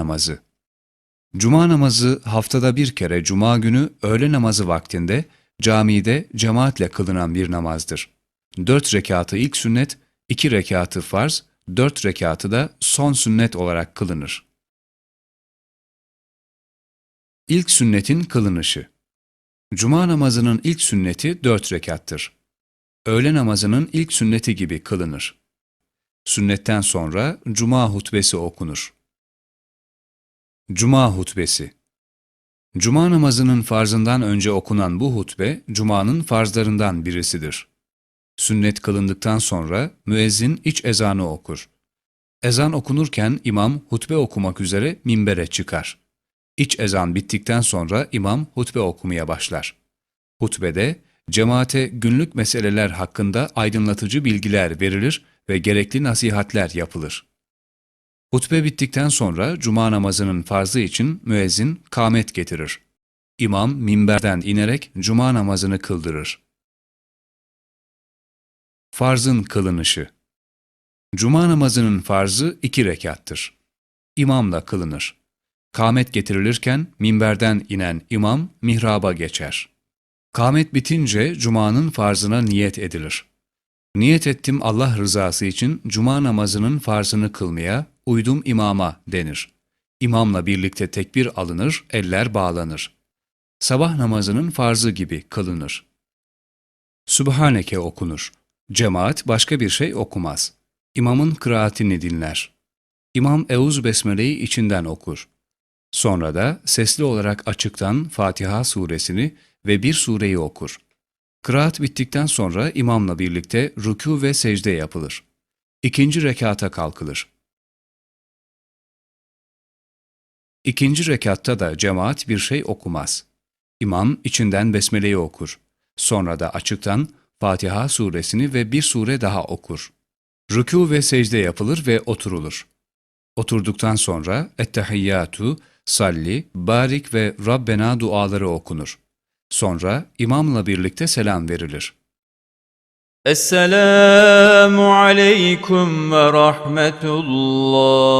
namazı. Cuma namazı haftada bir kere cuma günü öğle namazı vaktinde camide cemaatle kılınan bir namazdır. Dört rekatı ilk sünnet, iki rekatı farz, dört rekatı da son sünnet olarak kılınır. İlk sünnetin kılınışı Cuma namazının ilk sünneti dört rekattır. Öğle namazının ilk sünneti gibi kılınır. Sünnetten sonra cuma hutbesi okunur. Cuma hutbesi Cuma namazının farzından önce okunan bu hutbe, Cuma'nın farzlarından birisidir. Sünnet kılındıktan sonra müezzin iç ezanı okur. Ezan okunurken imam hutbe okumak üzere minbere çıkar. İç ezan bittikten sonra imam hutbe okumaya başlar. Hutbede cemaate günlük meseleler hakkında aydınlatıcı bilgiler verilir ve gerekli nasihatler yapılır. Hutbe bittikten sonra cuma namazının farzı için müezzin kâmet getirir. İmam minberden inerek cuma namazını kıldırır. Farzın kılınışı Cuma namazının farzı iki rekattır. İmamla kılınır. Kâmet getirilirken minberden inen imam mihraba geçer. Kâmet bitince cumanın farzına niyet edilir. Niyet ettim Allah rızası için cuma namazının farzını kılmaya, uydum imama denir. İmamla birlikte tekbir alınır, eller bağlanır. Sabah namazının farzı gibi kılınır. Sübhaneke okunur. Cemaat başka bir şey okumaz. İmamın kıraatini dinler. İmam Euz Besmele'yi içinden okur. Sonra da sesli olarak açıktan Fatiha suresini ve bir sureyi okur. Kıraat bittikten sonra imamla birlikte rükû ve secde yapılır. İkinci rekata kalkılır. İkinci rekatta da cemaat bir şey okumaz. İmam içinden besmeleyi okur. Sonra da açıktan Fatiha suresini ve bir sure daha okur. Rükû ve secde yapılır ve oturulur. Oturduktan sonra Ettehiyyatu, Salli, Barik ve Rabbena duaları okunur. Sonra imamla birlikte selam verilir. Esselamu aleyküm ve rahmetullah.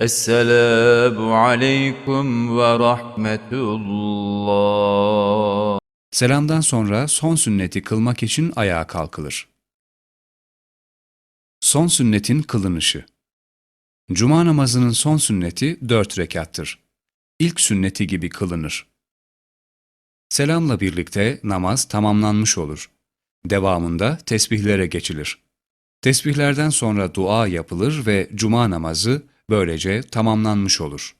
Esselamu aleyküm ve rahmetullah. Selamdan sonra son sünneti kılmak için ayağa kalkılır. Son sünnetin kılınışı Cuma namazının son sünneti dört rekattır. İlk sünneti gibi kılınır. Selamla birlikte namaz tamamlanmış olur. Devamında tesbihlere geçilir. Tesbihlerden sonra dua yapılır ve cuma namazı böylece tamamlanmış olur.